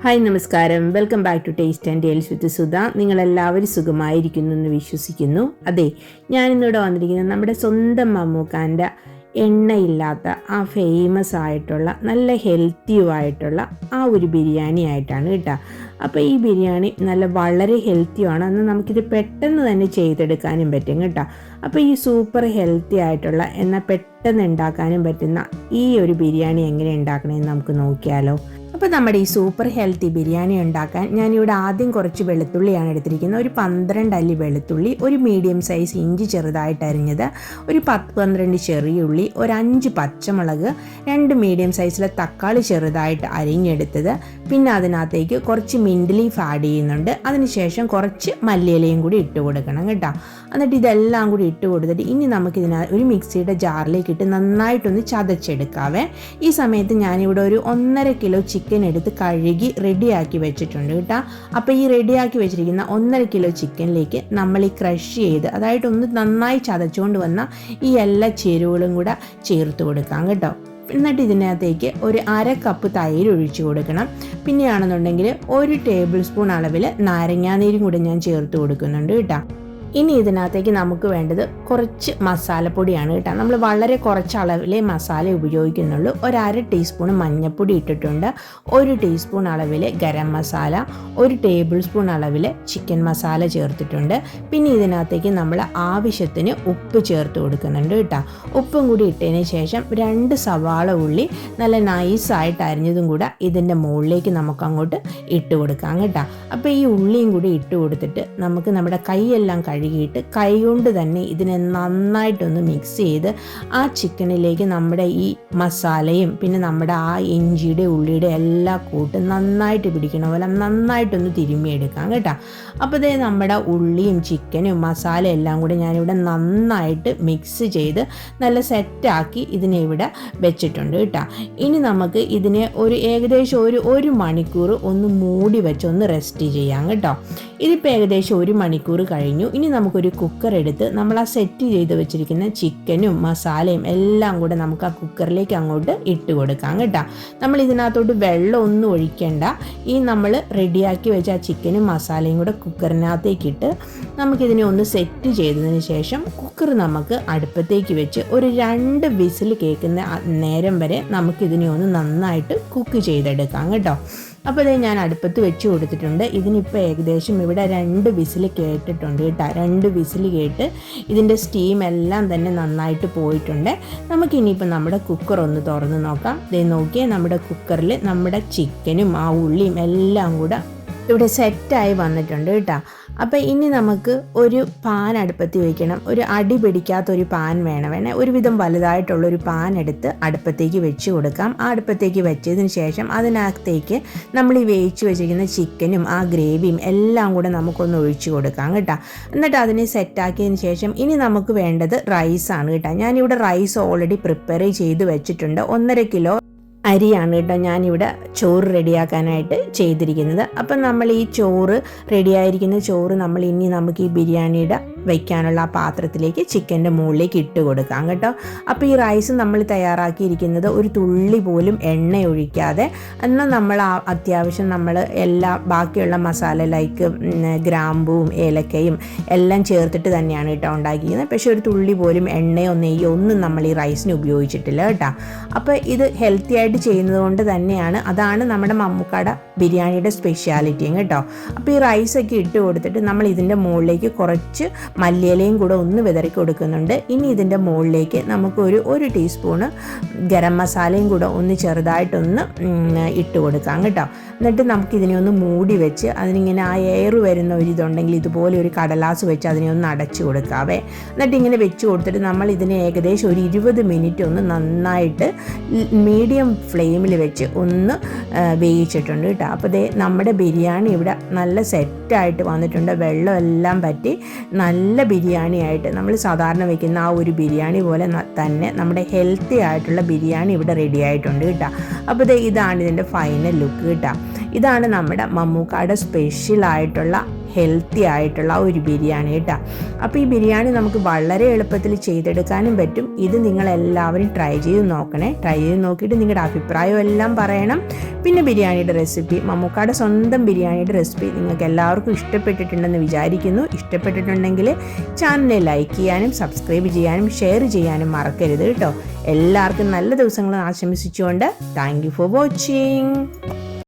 Hi നമസ്കാരം. Welcome back to taste and tales with Sudha. നിങ്ങളെല്ലാവരും സുഖമായിരിക്കുന്നു എന്ന് വിശ്വസിക്കുന്നു. അതെ ഞാനിന്നിവിടെ വന്നിരിക്കുന്നത് നമ്മുടെ സ്വന്തം മമ്മൂക്കാന്റെ എണ്ണയില്ലാത്ത ആ ഫേമസ് ആയിട്ടുള്ള നല്ല ഹെൽത്തിയുമായിട്ടുള്ള ആ ഒരു ബിരിയാണി ആയിട്ടാണ് കേട്ടോ. അപ്പോൾ ഈ ബിരിയാണി നല്ല വളരെ ഹെൽത്തിയുമാണ് അന്ന് നമുക്കിത് പെട്ടെന്ന് തന്നെ ചെയ്തെടുക്കാനും പറ്റും കേട്ടോ. അപ്പോൾ ഈ സൂപ്പർ ഹെൽത്തി ആയിട്ടുള്ള എന്നാൽ പെട്ടെന്ന് ഉണ്ടാക്കാനും പറ്റുന്ന ഈ ഒരു ബിരിയാണി എങ്ങനെ ഉണ്ടാക്കണമെന്ന് നമുക്ക് നോക്കിയാലോ. അപ്പോൾ നമ്മുടെ ഈ സൂപ്പർ ഹെൽത്തി ബിരിയാണി ഉണ്ടാക്കാൻ ഞാനിവിടെ ആദ്യം കുറച്ച് വെളുത്തുള്ളിയാണ് എടുത്തിരിക്കുന്നത്. ഒരു പന്ത്രണ്ട് അല്ലി വെളുത്തുള്ളി ഒരു മീഡിയം സൈസ് ഇഞ്ചി ചെറുതായിട്ട് അരിഞ്ഞത് ഒരു പത്ത് പന്ത്രണ്ട് ചെറിയുള്ളി ഒരു അഞ്ച് പച്ചമുളക് രണ്ട് മീഡിയം സൈസിലെ തക്കാളി ചെറുതായിട്ട് അരിഞ്ഞെടുത്തത്. പിന്നെ അതിനകത്തേക്ക് കുറച്ച് മിന്റ് ലീഫ് ആഡ് ചെയ്യുന്നുണ്ട്. അതിനുശേഷം കുറച്ച് മല്ലിയിലയും കൂടി ഇട്ട് കൊടുക്കണം കേട്ടോ. എന്നിട്ട് ഇതെല്ലാം കൂടി ഇട്ട് കൊടുത്തിട്ട് ഇനി നമുക്കിതിന ഒരു മിക്സിയുടെ ജാറിലേക്ക് ഇട്ട് നന്നായിട്ടൊന്ന് ചതച്ചെടുക്കാവേ. ഈ സമയത്ത് ഞാനിവിടെ ഒരു ഒന്നര കിലോ ചിക്കൻ എടുത്ത് കഴുകി റെഡിയാക്കി വെച്ചിട്ടുണ്ട് കേട്ടോ. അപ്പോൾ ഈ റെഡിയാക്കി വെച്ചിരിക്കുന്ന ഒന്നര കിലോ ചിക്കനിലേക്ക് നമ്മൾ ഈ ക്രഷ് ചെയ്ത് അതായത് ഒന്ന് നന്നായി ചതച്ചുകൊണ്ട് വന്ന ഈ എല്ലാ ചേരുവകളും കൂടെ ചേർത്ത് കൊടുക്കാം കേട്ടോ. എന്നിട്ട് ഇതിനകത്തേക്ക് ഒരു അര കപ്പ് തൈര് ഒഴിച്ചു കൊടുക്കണം. പിന്നെയാണെന്നുണ്ടെങ്കിൽ ഒരു ടേബിൾ സ്പൂൺ അളവിൽ നാരങ്ങാനീരും കൂടെ ഞാൻ ചേർത്ത് കൊടുക്കുന്നുണ്ട് കേട്ടോ. ഇനി ഇതിനകത്തേക്ക് നമുക്ക് വേണ്ടത് കുറച്ച് മസാലപ്പൊടിയാണ് കേട്ടോ. നമ്മൾ വളരെ കുറച്ച് അളവിലെ മസാല ഉപയോഗിക്കുന്നുള്ളൂ. ഒരു അര ടീസ്പൂൺ മഞ്ഞൾപ്പൊടി ഇട്ടിട്ടുണ്ട്. ഒരു ടീസ്പൂൺ അളവിൽ ഗരം മസാല ഒരു ടേബിൾ സ്പൂൺ അളവിൽ ചിക്കൻ മസാല ചേർത്തിട്ടുണ്ട്. പിന്നെ ഇതിനകത്തേക്ക് നമ്മൾ ആവശ്യത്തിന് ഉപ്പ് ചേർത്ത് കൊടുക്കുന്നുണ്ട് കേട്ടോ. ഉപ്പും കൂടി ഇട്ടതിന് ശേഷം രണ്ട് സവാള ഉള്ളി നല്ല നൈസായിട്ട് അരിഞ്ഞതും കൂടെ ഇതിന്റെ മുകളിലേക്ക് നമുക്ക് അങ്ങോട്ട് ഇട്ട് കൊടുക്കാം കേട്ടോ. അപ്പോൾ ഈ ഉള്ളിയും കൂടി ഇട്ട് കൊടുത്തിട്ട് നമുക്ക് നമ്മുടെ കൈയെല്ലാം കഴുകിയിട്ട് കൈകൊണ്ട് തന്നെ ഇതിനെ നന്നായിട്ടൊന്ന് മിക്സ് ചെയ്ത് ആ ചിക്കനിലേക്ക് നമ്മുടെ ഈ മസാലയും പിന്നെ നമ്മുടെ ആ ഇഞ്ചിയുടെ ഉള്ളിയുടെ എല്ലാ കൂട്ടും നന്നായിട്ട് പിടിക്കണ പോലെ നന്നായിട്ടൊന്ന് തിരുമ്മിയെടുക്കാം കേട്ടോ. അപ്പോൾ ഇതേ നമ്മുടെ ഉള്ളിയും ചിക്കനും മസാല എല്ലാം കൂടി ഞാനിവിടെ നന്നായിട്ട് മിക്സ് ചെയ്ത് നല്ല സെറ്റാക്കി ഇതിനെ ഇവിടെ വെച്ചിട്ടുണ്ട് കേട്ടോ. ഇനി നമുക്ക് ഇതിനെ ഒരു ഏകദേശം ഒരു ഒരു മണിക്കൂർ ഒന്ന് മൂടി വെച്ച് ഒന്ന് റെസ്റ്റ് ചെയ്യാം കേട്ടോ. ഇതിപ്പോൾ ഏകദേശം ഒരു മണിക്കൂർ കഴിഞ്ഞു. ഇനി നമുക്കൊരു കുക്കർ എടുത്ത് നമ്മൾ ആ സെറ്റ് ചെയ്ത് വെച്ചിരിക്കുന്ന ചിക്കനും മസാലയും എല്ലാം കൂടെ നമുക്ക് ആ കുക്കറിലേക്ക് അങ്ങോട്ട് ഇട്ട് കൊടുക്കാം കേട്ടോ. നമ്മൾ ഇതിനകത്തോട്ട് വെള്ളം ഒന്നും ഒഴിക്കേണ്ട. ഈ നമ്മൾ റെഡിയാക്കി വെച്ച ആ ചിക്കനും മസാലയും കൂടെ കുക്കറിനകത്തേക്ക് ഇട്ട് നമുക്കിതിനെ ഒന്ന് സെറ്റ് ചെയ്തതിന് ശേഷം കുക്കർ നമുക്ക് അടുപ്പത്തേക്ക് വെച്ച് ഒരു രണ്ട് വിസിൽ കേൾക്കുന്ന നേരം വരെ നമുക്കിതിനെ ഒന്ന് നന്നായിട്ട് കുക്ക് ചെയ്തെടുക്കാം കേട്ടോ. അപ്പോൾ ഇത് ഞാൻ അടുപ്പത്ത് വെച്ച് കൊടുത്തിട്ടുണ്ട്. ഇതിനിപ്പോൾ ഏകദേശം ഇവിടെ രണ്ട് വിസിൽ കേട്ടിട്ടുണ്ട് കേട്ടോ. രണ്ട് വിസിൽ കേട്ട് ഇതിന്റെ സ്റ്റീം എല്ലാം തന്നെ നന്നായിട്ട് പോയിട്ടുണ്ട്. നമുക്കിനിയിപ്പോൾ നമ്മുടെ കുക്കർ ഒന്ന് തുറന്ന് നോക്കാം. ഇതേ നോക്കിയാൽ നമ്മുടെ കുക്കറിൽ നമ്മുടെ ചിക്കനും ആ ഉള്ളിയും എല്ലാം കൂടെ ഇവിടെ സെറ്റായി വന്നിട്ടുണ്ട് കേട്ടോ. അപ്പോൾ ഇനി നമുക്ക് ഒരു പാൻ അടുപ്പത്ത് വയ്ക്കണം ഒരു അടി പിടിക്കാത്ത ഒരു പാൻ വേണം. വേണേ ഒരുവിധം വലുതായിട്ടുള്ള ഒരു പാൻ എടുത്ത് അടുപ്പത്തേക്ക് വെച്ച് കൊടുക്കാം. ആ അടുപ്പത്തേക്ക് വെച്ചതിന് ശേഷം അതിനകത്തേക്ക് നമ്മൾ ഈ വേവിച്ച് വെച്ചിരിക്കുന്ന ചിക്കനും ആ ഗ്രേവിയും എല്ലാം കൂടെ നമുക്കൊന്ന് ഒഴിച്ചു കൊടുക്കാം കേട്ടോ. എന്നിട്ട് അതിനെ സെറ്റാക്കിയതിന് ശേഷം ഇനി നമുക്ക് വേണ്ടത് റൈസാണ് കേട്ടോ. ഞാനിവിടെ റൈസ് ഓൾറെഡി പ്രിപ്പയർ ചെയ്ത് വെച്ചിട്ടുണ്ട്. ഒന്നര കിലോ അരിയാണ് കേട്ടോ ഞാനിവിടെ ചോറ് റെഡിയാക്കാനായിട്ട് ചെയ്തിരിക്കുന്നത്. അപ്പം നമ്മൾ ഈ ചോറ് റെഡിയായിരിക്കുന്ന ചോറ് നമ്മൾ ഇനി നമുക്ക് ഈ ബിരിയാണിയുടെ വയ്ക്കാനുള്ള ആ പാത്രത്തിലേക്ക് ചിക്കന്റെ മുകളിലേക്ക് ഇട്ട് കൊടുക്കാം കേട്ടോ. അപ്പോൾ ഈ റൈസ് നമ്മൾ തയ്യാറാക്കിയിരിക്കുന്നത് ഒരു തുള്ളി പോലും എണ്ണ ഒഴിക്കാതെ എന്നാൽ നമ്മൾ അത്യാവശ്യം നമ്മൾ എല്ലാ ബാക്കിയുള്ള മസാല ലൈക്ക് ഗ്രാമ്പുവും ഏലക്കയും എല്ലാം ചേർത്തിട്ട് തന്നെയാണ് കേട്ടോ ഉണ്ടാക്കിയിരിക്കുന്നത്. പക്ഷേ ഒരു തുള്ളി പോലും എണ്ണയോ നെയ്യോ ഒന്നും നമ്മൾ ഈ റൈസിന് ഉപയോഗിച്ചിട്ടില്ല കേട്ടോ. അപ്പോൾ ഇത് ഹെൽത്തി ആയിട്ട് ചെയ്യുന്നത് കൊണ്ട് തന്നെയാണ്. അതാണ് നമ്മുടെ മമ്മൂക്കാട ബിരിയാണിയുടെ സ്പെഷ്യാലിറ്റിയും കേട്ടോ അപ്പോൾ ഈ റൈസൊക്കെ ഇട്ട് കൊടുത്തിട്ട് നമ്മൾ ഇതിന്റെ മുകളിലേക്ക് കുറച്ച് മല്ലിയിലയും കൂടെ ഒന്ന് വിതറി കൊടുക്കുന്നുണ്ട്. ഇനി ഇതിന്റെ മുകളിലേക്ക് നമുക്കൊരു ഒരു ടീസ്പൂണ് ഗരം മസാലയും കൂടെ ഒന്ന് ചെറുതായിട്ടൊന്ന് ഇട്ട് കൊടുക്കാം കേട്ടോ എന്നിട്ട് നമുക്കിതിനെ ഒന്ന് മൂടി വെച്ച് അതിനിങ്ങനെ ആ എയർ വരുന്ന ഒരു ഇതുണ്ടെങ്കിൽ ഇതുപോലെ ഒരു കടലാസ് വെച്ച് അതിനെ ഒന്ന് അടച്ചു കൊടുക്കാവേ. എന്നിട്ട് ഇങ്ങനെ വെച്ച് കൊടുത്തിട്ട് നമ്മൾ ഇതിനെ ഏകദേശം ഒരു ഇരുപത് മിനിറ്റ് ഒന്ന് നന്നായിട്ട് മീഡിയം ഫ്ലെയിമിൽ വെച്ച് ഒന്ന് വേവിച്ചിട്ടുണ്ട് കേട്ടോ. അപ്പോൾ ദേ നമ്മുടെ ബിരിയാണി ഇവിടെ നല്ല സെറ്റായിട്ട് വന്നിട്ടുണ്ട്. വെള്ളമെല്ലാം പറ്റി നല്ല ബിരിയാണി ആയിട്ട് നമ്മൾ സാധാരണ വയ്ക്കുന്ന ആ ഒരു ബിരിയാണി പോലെ തന്നെ നമ്മുടെ ഹെൽത്തി ആയിട്ടുള്ള ബിരിയാണി ഇവിടെ റെഡി ആയിട്ടുണ്ട് കേട്ടോ. അപ്പോൾ ദേ ഇതാണ് ഇതിന്റെ ഫൈനൽ ലുക്ക് കേട്ടോ. ഇതാണ് നമ്മുടെ മമ്മൂക്കാട് സ്പെഷ്യൽ ആയിട്ടുള്ള ഹെൽത്തി ആയിട്ടുള്ള ഒരു ബിരിയാണി കേട്ടോ. അപ്പോൾ ഈ ബിരിയാണി നമുക്ക് വളരെ എളുപ്പത്തിൽ ചെയ്തെടുക്കാനും പറ്റും. ഇത് നിങ്ങൾ എല്ലാവരും ട്രൈ ചെയ്ത് നോക്കണേ. ട്രൈ ചെയ്ത് നോക്കിയിട്ട് നിങ്ങളുടെ അഭിപ്രായം എല്ലാം പറയണം. പിന്നെ ബിരിയാണിയുടെ റെസിപ്പി മമ്മൂക്കാട് സ്വന്തം ബിരിയാണിയുടെ റെസിപ്പി നിങ്ങൾക്ക് എല്ലാവർക്കും ഇഷ്ടപ്പെട്ടിട്ടുണ്ടെന്ന് വിചാരിക്കുന്നു. ഇഷ്ടപ്പെട്ടിട്ടുണ്ടെങ്കിൽ ചാനൽ ലൈക്ക് ചെയ്യാനും സബ്സ്ക്രൈബ് ചെയ്യാനും ഷെയർ ചെയ്യാനും മറക്കരുത് കേട്ടോ. എല്ലാവർക്കും നല്ല ദിവസങ്ങൾ ആശംസിച്ചുകൊണ്ട് താങ്ക് ഫോർ വാച്ചിങ്